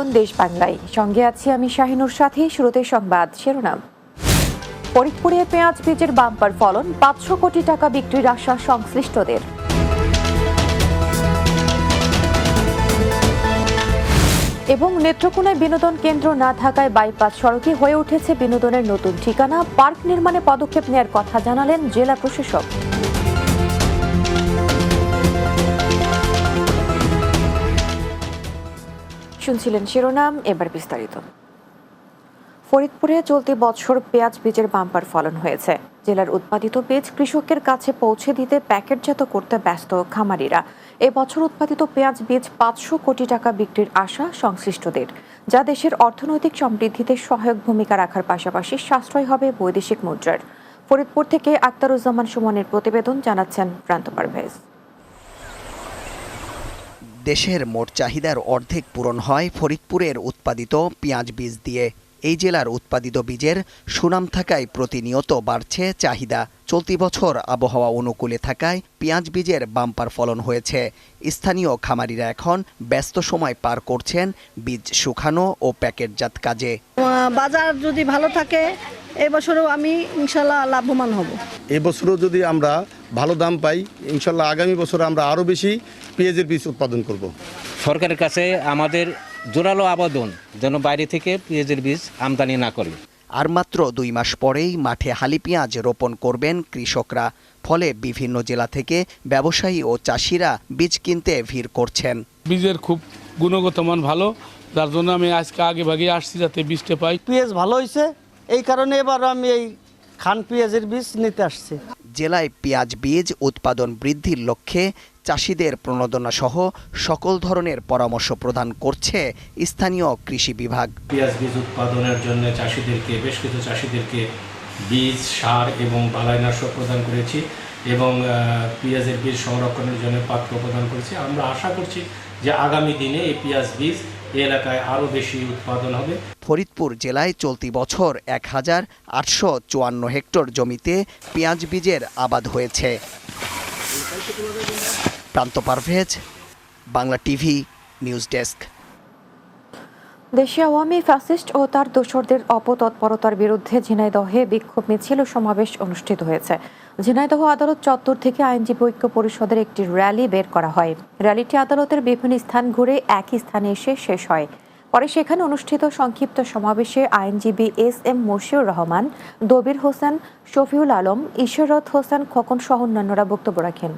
আমন্ত্রণ দেশ বাংলায়। সঙ্গে আছি আমি শাহিনুর সাথী শুরুতে সংবাদ শিরোনাম। ফরিদপুরে পেঁয়াজ বীজের বাম্পার ফলন পাঁচশো কোটি টাকা বিক্রির আশা সংশ্লিষ্টদের। এবং নেত্রকোনায় বিনোদন কেন্দ্র না থাকায় বাইপাস সড়কই হয়ে উঠেছে বিনোদনের নতুন ঠিকানা। পার্ক নির্মাণে পদক্ষেপ নেওয়ার কথা জানালেন জেলা প্রশাসক। শুনছিলেন শিরোনাম, এবার বিস্তারিত। ফরিদপুরে চলতি বছর পেঁয়াজ বীজের বাম্পার ফলন হয়েছে। জেলার উৎপাদিত বীজ কৃষকের কাছে পৌঁছে দিতে প্যাকেটজাত করতে ব্যস্ত খামারিরা। এবছর উৎপাদিত পেঁয়াজ বীজ পাঁচশো কোটি টাকা বিক্রির আশা সংশ্লিষ্টদের, যা দেশের অর্থনৈতিক সমৃদ্ধিতে সহায়ক ভূমিকা রাখার পাশাপাশি সাশ্রয় হবে বৈদেশিক মুদ্রার। ফরিদপুর থেকে আক্তারুজ্জামান সুমনের প্রতিবেদন জানাচ্ছেন প্রান্ত পারভেজ দেশের মোট চাহিদার অর্ধেক পূরণ হয় ফরিদপুরের উৎপাদিত পেঁয়াজ বীজ দিয়ে। এই জেলার উৎপাদিত বীজের সুনাম থাকায় প্রতিনিয়ত বাড়ছে চাহিদা। চলতি বছর আবহাওয়া অনুকূলে থাকায় পেঁয়াজ বীজের বাম্পার ফলন হয়েছে। স্থানীয় খামারিরা এখন ব্যস্ত সময় পার করছেন বীজ শুকানো ও প্যাকেটজাত কাজে। বাজার যদি ভালো থাকে এবছরও আমি ইনশাল্লাহ লাভবান হব। এবছরও যদি আমরা ভালো দাম পাই ইনশাল্লাহ আগামী বছর আমরা আরও বেশি পেঁয়াজের বীজ উৎপাদন করব। সরকারের কাছে আমাদের জোরালো আবেদন যেন বাইরে থেকে পেঁয়াজের বীজ আমদানি না করে। আর মাত্র দুই মাস পরেই মাঠে হালি পেঁয়াজ রোপণ করবেন কৃষকরা ফলে বিভিন্ন জেলা থেকে ব্যবসায়ী ও চাষিরা বীজ কিনতে ভিড় করছেন। বীজের খুব গুণগত মান ভালো যার জন্য আমি আজকে আগে ভাগে আসছি যাতে বীজটা পাই। পেঁয়াজ ভালো হয়েছে এই কারণে এবার আমি এই খান পেঁয়াজের বীজ নিতে আসছি। জেলায় পেঁয়াজ বীজ উৎপাদন বৃদ্ধির লক্ষ্যে চাষিদের প্রণোদনা সহ সকল ধরনের পরামর্শ প্রদান করছে স্থানীয় কৃষি বিভাগ। পেঁয়াজ বীজ উৎপাদনের জন্য চাষিদেরকে বেশ কিছু চাষিদেরকে বীজ সার এবং বালাইনাশক প্রদান করেছি এবং পেঁয়াজের বীজ সংরক্ষণের জন্য পাত্র প্রদান করেছি। আমরা আশা করছি যে আগামী দিনে এই পেঁয়াজ বীজ এলাকায় আরও বেশি উৎপাদন হবে। ফরিদপুর জেলায় চলতি বছর এক হাজার আটশো চুয়ান্ন হেক্টর জমিতে পেঁয়াজ বীজের আবাদ হয়েছে। Pranto Parvez Bangla TV news desk. দেশে আওয়ামী ফ্যাসিস্ট ও তার দোসরদের অপতৎপরতার বিরুদ্ধে ঝিনাইদহে বিক্ষোভ মিছিল ও সমাবেশ অনুষ্ঠিত হয়েছে। ঝিনাইদহ আদালত চত্বর থেকে আইনজীবী ঐক্য পরিষদের একটি র্যালি বের করা হয়। র্যালিটি আদালতের বিভিন্ন স্থান ঘুরে একই স্থানে এসে শেষ হয়। পরে সেখানে অনুষ্ঠিত সংক্ষিপ্ত সমাবেশে আইনজীবী এস এম মশিউর রহমান, দবির হোসেন, শফিউল আলম ঈশ্বরত হোসেন, খোকন সহ অন্যান্যরা বক্তব্য রাখেন।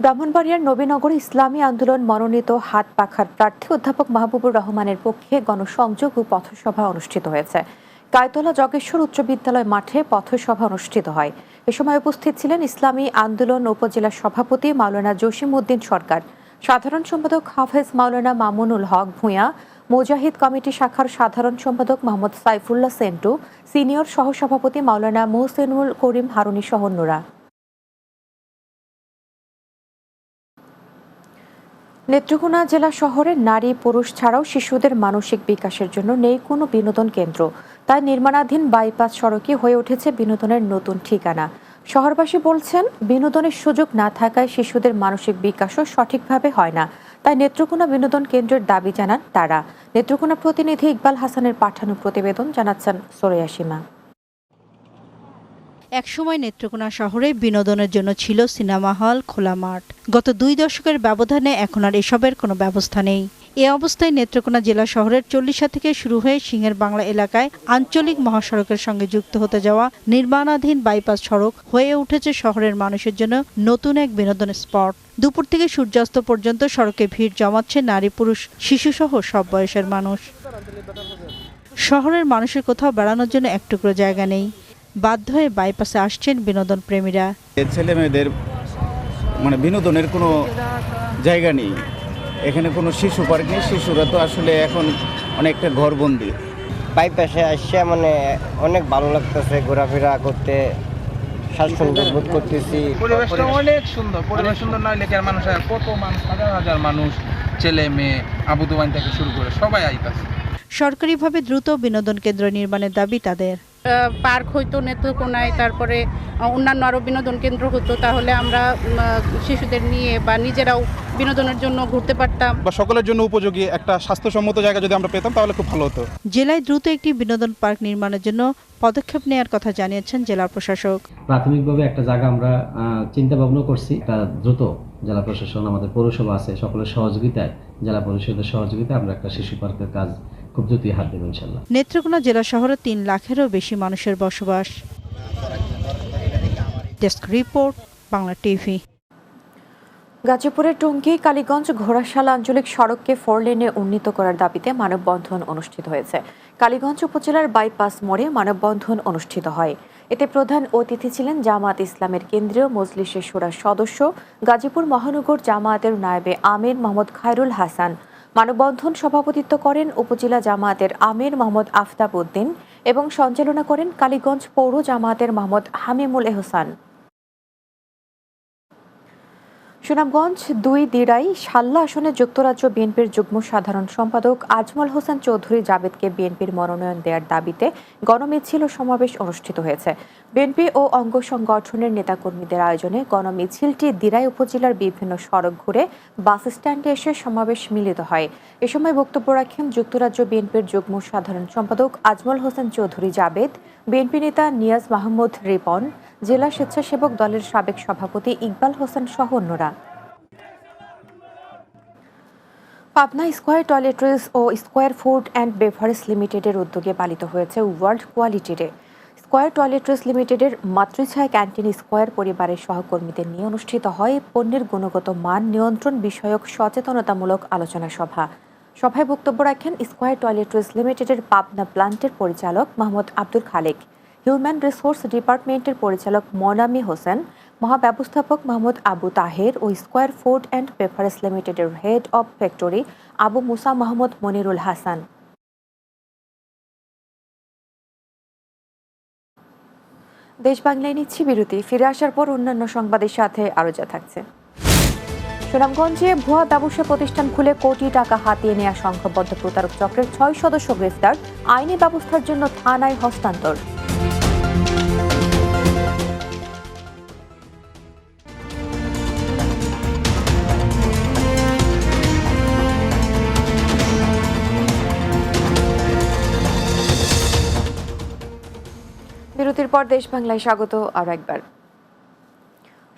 ব্রাহ্মণবাড়িয়ার নবীনগর ইসলামী আন্দোলন মনোনীত হাত পাখার প্রার্থী অধ্যাপক মাহবুবুর রহমানের পক্ষে গণসংযোগ ও পথসভা অনুষ্ঠিত হয়েছে। কায়তলা জগেশ্বর উচ্চ বিদ্যালয় মাঠে পথসভা অনুষ্ঠিত হয়। এ সময় উপস্থিত ছিলেন ইসলামী আন্দোলন উপজেলা সভাপতি মাওলানা জসিম উদ্দিন সরকার। সাধারণ সম্পাদক হাফেজ মাওলানা মামুনুল হক ভূঁইয়া, মুজাহিদ কমিটি শাখার সাধারণ সম্পাদক মোহাম্মদ সাইফুল্লাহ সেন্টু, সিনিয়র সহসভাপতি মাওলানা মোহসেনুল করিম হারুনি সহ নেত্রকোনা জেলা শহরে নারী পুরুষ ছাড়াও শিশুদের মানসিক বিকাশের জন্য নেই কোনো বিনোদন কেন্দ্র। তাই নির্মাণাধীন বাইপাস সড়কই হয়ে উঠেছে বিনোদনের নতুন ঠিকানা। শহরবাসী বলছেন, বিনোদনের সুযোগ না থাকায় শিশুদের মানসিক বিকাশও সঠিকভাবে হয় না। তাই নেত্রকোনা বিনোদন কেন্দ্রের দাবি জানান তারা। নেত্রকোনা প্রতিনিধি ইকবাল হাসানের পাঠানো প্রতিবেদন জানাচ্ছেন সোরেয়া সীমা। একসময় নেত্রকোনা শহরে বিনোদনের জন্য ছিল সিনেমা হল, খোলা মাঠ। গত দুই দশকের ব্যবধানে এখন আর এসবের কোনো ব্যবস্থা নেই। এ অবস্থায় নেত্রকোনা জেলা শহরের চল্লিশা থেকে শুরু হয়ে সিংহের বাংলা এলাকায় আঞ্চলিক মহাসড়কের সঙ্গে যুক্ত হতে যাওয়া নির্মাণাধীন বাইপাস সড়ক হয়ে উঠেছে শহরের মানুষের জন্য নতুন এক বিনোদন স্পট। দুপুর থেকে সূর্যাস্ত পর্যন্ত সড়কে ভিড় জমাচ্ছে নারী পুরুষ, শিশুসহ সব বয়সের মানুষ। শহরের মানুষের কোথাও বেড়ানোর জন্য এক টুকরো জায়গা নেই। বাধ্য হয়ে বাইপাসে আসছেন বিনোদন প্রেমীরা। ছেলে মেয়েদের মানে বিনোদনের কোনো জায়গা নেই। এখানে কোনো শিশু পার্ক নেই। শিশুরা তো আসলে এখন অনেকটা ঘরবন্দি। বাইপাসে আসছে মানে অনেক ভালো লাগতেছে ঘোরাফেরা করতে স্বাচ্ছন্দ্য বোধ করতেছি। পরিবেশটা অনেক সুন্দর পরিবেশ সুন্দর মানুষ কত মানুষ হাজার হাজার মানুষ ছেলে মেয়ে আবু থেকে শুরু করে সবাই আইতাছে। সরকারিভাবে দ্রুত বিনোদন কেন্দ্র নির্মাণের দাবি তাদের। পার্ক হইতো নেত্রকোনায় তারপরে অন্যান্য আরও বিনোদন কেন্দ্র হতো তাহলে আমরা শিশুদের নিয়ে বা নিজেরাও বিনোদনের জন্য ঘুরতে পারতাম। বা সকলের জন্য উপযোগী একটা স্বাস্থ্যসম্মত জায়গা যদি আমরা পেতাম তাহলে খুব ভালো হতো। জেলায় দ্রুত একটি বিনোদন পার্ক নির্মাণের জন্য পদক্ষেপ নেওয়ার কথা জানিয়েছেন জেলা প্রশাসক। প্রাথমিকভাবে একটা জায়গা আমরা চিন্তা ভাবনা করছি একটা দ্রুত জেলা প্রশাসন আমাদের পৌরসভা আছে সকলের সহযোগিতায় জেলা পরিষদের সহযোগিতায় আমরা একটা শিশু পার্কের কাজ খুব দ্রুতই হাত দেবো ইনশাল্লাহ নেত্রকোনা জেলা শহরে তিন লাখেরও বেশি মানুষের বসবাস। Desk report Bangla TV. গাজীপুরের টঙ্গী কালীগঞ্জ ঘোড়াশালা আঞ্চলিক সড়ককে ফোর লেনে উন্নীত করার দাবিতে মানববন্ধন অনুষ্ঠিত হয়েছে। কালীগঞ্জ উপজেলার বাইপাস মোড়ে মানববন্ধন অনুষ্ঠিত হয়। এতে প্রধান অতিথি ছিলেন জামাত ইসলামের কেন্দ্রীয় মজলিসের সুরার সদস্য গাজীপুর মহানগর জামায়াতের নায়েবে আমির মোহাম্মদ খায়রুল হাসান। মানববন্ধন সভাপতিত্ব করেন উপজেলা জামায়াতের আমির মোহাম্মদ আফতাব উদ্দিন এবং সঞ্চালনা করেন কালীগঞ্জ পৌর জামায়াতের মোহাম্মদ হামিমুল এহসান। সুনামগঞ্জ দুই দিরাই সাল্লা আসনে যুক্তরাজ্য বিএনপির যুগ্ম সাধারণ সম্পাদক আজমল হোসেন চৌধুরী জাবেদকে বিএনপির মনোনয়ন দেওয়ার দাবিতে গণমিছিল সমাবেশ অনুষ্ঠিত হয়েছে। বিএনপি ও অঙ্গ সংগঠনের নেতাকর্মীদের আয়োজনে গণমিছিলটি দিরাই উপজেলার বিভিন্ন সড়ক ঘুরে বাস স্ট্যান্ডে এসে সমাবেশ মিলিত হয়। এ সময় বক্তব্য রাখেন যুক্তরাজ্য বিএনপির যুগ্ম সাধারণ সম্পাদক আজমল হোসেন চৌধুরী জাবেদ, বিএনপি নেতা নিয়াজ মাহমুদ রিপন জেলা স্বেচ্ছাসেবক দলের সাবেক সভাপতি ইকবাল হোসেন সহ অন্যরা। পাবনা স্কয়ার টয়লেট্রিজ ও স্কয়ার ফুড অ্যান্ড বেভারেজ লিমিটেডের উদ্যোগে পালিত হয়েছে world quality day. Square toiletries লিমিটেডের মাতৃছায়া ক্যান্টিন স্কয়ার পরিবারের সহকর্মীদের নিয়ে অনুষ্ঠিত হয় পণ্যের গুণগত মান নিয়ন্ত্রণ বিষয়ক সচেতনতামূলক আলোচনা সভা। সভায় বক্তব্য রাখেন স্কয়ার টয়লেট্রিজ লিমিটেডের পাবনা প্লান্টের পরিচালক মোহাম্মদ আব্দুল খালেক। হিউম্যান রিসোর্স ডিপার্টমেন্টের পরিচালক মনামি হোসেন, মহাব্যবস্থাপক মোহাম্মদ আবু তাহের ও স্কোয়ার ফুড অ্যান্ড পেপারেস লিমিটেডের head of factory Abu Musa Mohammad Monirul Hasan. দেশ বাংলায় নিচ্ছি বিরতি, ফিরে আসার পর অন্যান্য সংবাদের সাথে আরও যা থাকছে। সুনামগঞ্জে ভুয়া ব্যবসা প্রতিষ্ঠান খুলে কোটি টাকা হাতিয়ে নেওয়া সংঘবদ্ধ প্রতারক চক্রের ছয় সদস্য গ্রেফতার, আইনি ব্যবস্থার জন্য থানায় হস্তান্তর। বিরতির পর দেশ বাংলায় স্বাগত আরও একবার।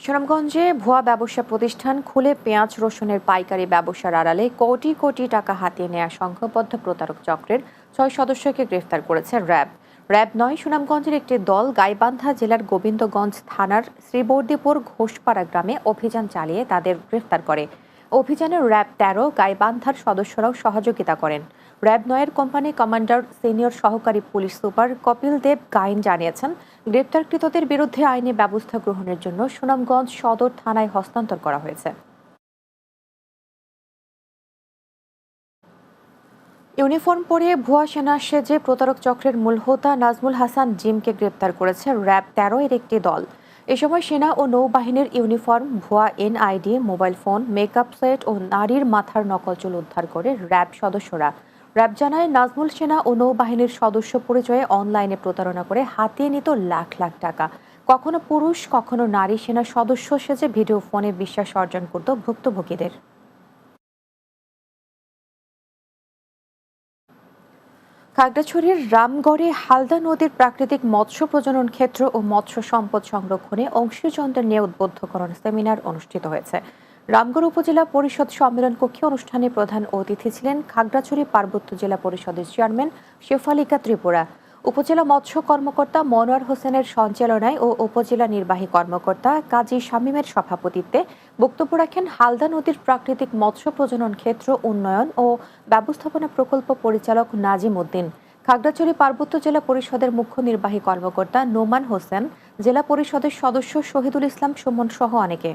সুনামগঞ্জে ভুয়া ব্যবসা প্রতিষ্ঠান খুলে পেঁয়াজ রসুনের পাইকারি ব্যবসার আড়ালে কোটি কোটি টাকা হাতিয়ে নেওয়া সংঘবদ্ধ প্রতারক চক্রের ছয় সদস্যকে গ্রেফতার করেছে র্যাব। র্যাব নয়, সুনামগঞ্জের একটি দল গাইবান্ধা জেলার গোবিন্দগঞ্জ থানার শ্রীবর্দীপুর ঘোষপাড়া গ্রামে অভিযান চালিয়ে তাদের গ্রেফতার করে। অভিযানে র্যাব তেরো, গাইবান্ধার সদস্যরাও সহযোগিতা করেন। র্যাব নয়ের কোম্পানি কমান্ডার সিনিয়র সহকারী পুলিশ সুপার কপিল দেব গাইন জানিয়েছেন, গ্রেপ্তারকৃতদের বিরুদ্ধে আইনি ব্যবস্থা গ্রহণের জন্য সুনামগঞ্জ সদর থানায় হস্তান্তর করা হয়েছে। ইউনিফর্ম পরে ভুয়া সেনা সেজে প্রতারক চক্রের মূল হোতা নাজমুল হাসান জিমকে গ্রেপ্তার করেছে র্যাব তেরো এর একটি দল। এ সময় সেনা ও নৌবাহিনীর ইউনিফর্ম, ভুয়া NID, mobile phone, makeup set ও নারীর মাথার নকল চুল উদ্ধার করে র্যাব সদস্যরা র্যাব জানায়, নাজমুল সেনা ও নৌবাহিনীর সদস্য পরিচয়ে অনলাইনে প্রতারণা করে হাতিয়ে নিত লাখ লাখ টাকা। কখনো পুরুষ, কখনো নারী সেনা সদস্য সেজে ভিডিও ফোনে বিশ্বাস অর্জন করত ভুক্তভোগীদের। খাগড়াছড়ির রামগড়ে হালদা নদীর প্রাকৃতিক মৎস্য প্রজনন ক্ষেত্র ও মৎস্য সম্পদ সংরক্ষণে অংশীজনদের নিয়ে উদ্বুদ্ধকরণ সেমিনার অনুষ্ঠিত হয়েছে। রামগড় উপজেলা পরিষদ সম্মেলন কক্ষে অনুষ্ঠানে প্রধান অতিথি ছিলেন খাগড়াছড়ি পার্বত্য জেলা পরিষদের চেয়ারম্যান শেফালিকা ত্রিপুরা, উপজেলা মৎস্য কর্মকর্তা মনোয়ার হোসেনের সঞ্চালনায় ও উপজেলা নির্বাহী কর্মকর্তা কাজী শামীমের সভাপতিত্বে বক্তব্য রাখেন হালদা নদীর প্রাকৃতিক মৎস্য প্রজনন ক্ষেত্র উন্নয়ন ও ব্যবস্থাপনা প্রকল্প পরিচালক নাজিম উদ্দিন, খাগড়াছড়ি পার্বত্য জেলা পরিষদের মুখ্য নির্বাহী কর্মকর্তা নোমান হোসেন, জেলা পরিষদের সদস্য শহীদুল ইসলাম সুমন সহ অনেকে।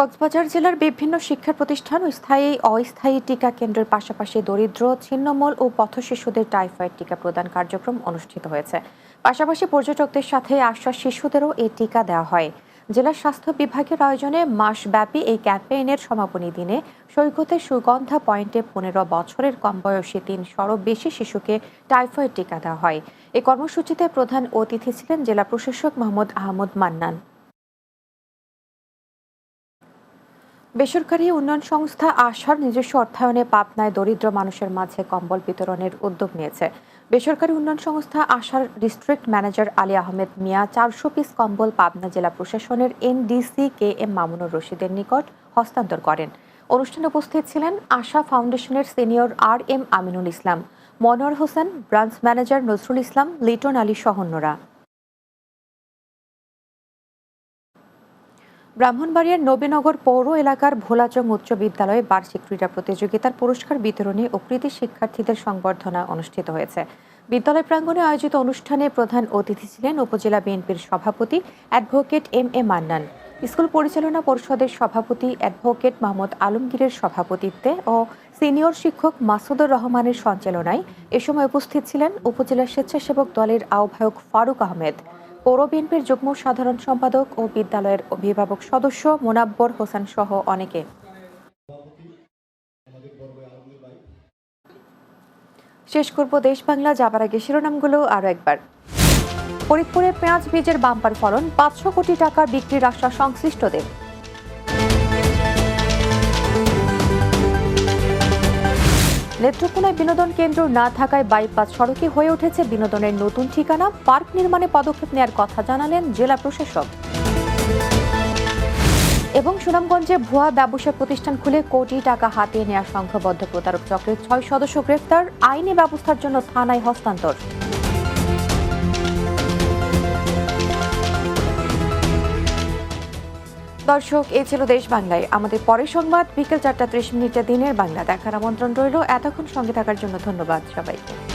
কক্সবাজার জেলার বিভিন্ন শিক্ষা প্রতিষ্ঠান ও স্থায়ী, অস্থায়ী টিকা কেন্দ্রের পাশাপাশি দরিদ্র, ছিন্নমূল ও পথশিশুদের টাইফয়েড টিকা প্রদান কার্যক্রম অনুষ্ঠিত হয়েছে। পাশাপাশি পর্যটকদের সাথে আশ্বাস শিশুদেরও এই টিকা দেওয়া হয়। জেলা স্বাস্থ্য বিভাগের আয়োজনে মাসব্যাপী এই ক্যাম্পেইনের সমাপনী দিনে সৈকতের সুগন্ধা পয়েন্টে পনেরো বছরের কম বয়সী তিন সরো বেশি শিশুকে টাইফয়েড টিকা দেওয়া হয়। এই কর্মসূচিতে প্রধান অতিথি ছিলেন জেলা প্রশাসক মোহাম্মদ আহমদ মান্নান। বেসরকারি উন্নয়ন সংস্থা আশার নিজস্ব অর্থায়নে পাবনায় দরিদ্র মানুষের মাঝে কম্বল বিতরণের উদ্যোগ নিয়েছে। বেসরকারি উন্নয়ন সংস্থা আশার ডিস্ট্রিক্ট ম্যানেজার আলী আহমেদ মিয়া চারশো পিস কম্বল পাবনা জেলা প্রশাসনের এনডিসি কে এম মামুনুর রশিদের নিকট হস্তান্তর করেন। অনুষ্ঠানে উপস্থিত ছিলেন আশা ফাউন্ডেশনের senior R M Aminul Islam, Monowar Hossain, branch manager Nazrul Islam, Liton Ali সহন্যরা ব্রাহ্মণবাড়িয়ার নবীনগর পৌর এলাকার ভোলাচং উচ্চ বিদ্যালয়ে বার্ষিক ক্রীড়া প্রতিযোগিতার পুরস্কার বিতরণী ও কৃতি শিক্ষার্থীদের সংবর্ধনা অনুষ্ঠিত হয়েছে। বিদ্যালয় প্রাঙ্গণে আয়োজিত অনুষ্ঠানে প্রধান অতিথি ছিলেন উপজেলা বিএনপির সভাপতি advocate M A Mannan, school পরিচালনা পরিষদের সভাপতি অ্যাডভোকেট মোহাম্মদ আলমগীরের সভাপতিত্বে ও সিনিয়র শিক্ষক মাসুদুর রহমানের সঞ্চালনায় এ সময় উপস্থিত ছিলেন উপজেলা স্বেচ্ছাসেবক দলের আহ্বায়ক ফারুক আহমেদ। পৌর বিএনপির যুগ্ম সাধারণ সম্পাদক ও বিদ্যালয়ের অভিভাবক সদস্য মোনাব্বর হোসেন সহ অনেকে। শেষ করব দেশ বাংলা, যাবার আগে শিরোনামগুলো আরও একবার। ফরিদপুরে পেঁয়াজ বীজের বাম্পার ফলন পাঁচশো কোটি টাকার বিক্রির আশা সংশ্লিষ্টদের। নেত্রকোনায় বিনোদন কেন্দ্র না থাকায় বাইপাস সড়কে হয়ে উঠেছে বিনোদনের নতুন ঠিকানা। পার্ক নির্মাণে পদক্ষেপ নেয়ার কথা জানালেন জেলা প্রশাসক। এবং সুনামগঞ্জে ভুয়া ব্যবসা প্রতিষ্ঠান খুলে কোটি টাকা হাতিয়ে নেওয়া সংঘবদ্ধ প্রতারক চক্রের ছয় সদস্য গ্রেফতার। আইনি ব্যবস্থার জন্য থানায় হস্তান্তর। দর্শক, এ ছিল দেশ বাংলায়। আমাদের পরের সংবাদ বিকেল চারটা ত্রিশ মিনিটে দিনের বাংলা। দেখার আমন্ত্রণ রইল। এতক্ষণ সঙ্গে থাকার জন্য ধন্যবাদ সবাইকে।